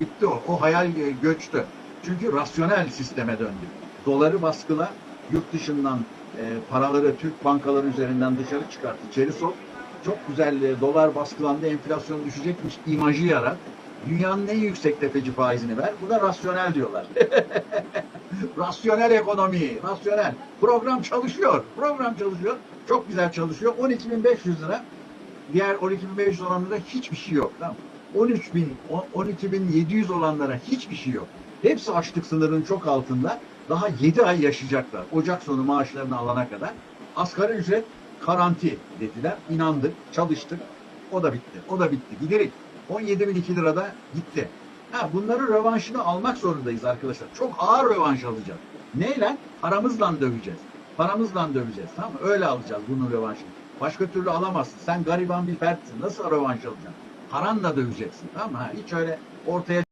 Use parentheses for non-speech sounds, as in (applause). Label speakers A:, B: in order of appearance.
A: Bitti o. O hayal e, göçtü. Çünkü rasyonel sisteme döndü. Doları baskıla, yurt dışından e, paraları Türk bankaları üzerinden dışarı çıkart, içeri sok. Çok güzel e, dolar baskılandı, enflasyon düşecekmiş imajı yarat. Dünyanın en yüksek tefeci faizini ver. Bu da rasyonel diyorlar. (laughs) rasyonel ekonomi, rasyonel. Program çalışıyor. Program çalışıyor. Çok güzel çalışıyor. 12.500 lira. Diğer 12.500 olanlara hiçbir şey yok. Tamam. 13.000, o- 12.700 olanlara hiçbir şey yok. Hepsi açlık sınırının çok altında. Daha 7 ay yaşayacaklar. Ocak sonu maaşlarını alana kadar. Asgari ücret garanti dediler. İnandık, çalıştık. O da bitti. O da bitti. Giderik. 17.002 lira da gitti. Ha, bunların rövanşını almak zorundayız arkadaşlar. Çok ağır rövanş alacağız. Neyle? Paramızla döveceğiz. Paramızla döveceğiz. Tamam mı? Öyle alacağız bunun rövanşını. Başka türlü alamazsın. Sen gariban bir fertsin. Nasıl rövanş alacaksın? Paranla döveceksin. Tamam mı? Hiç öyle ortaya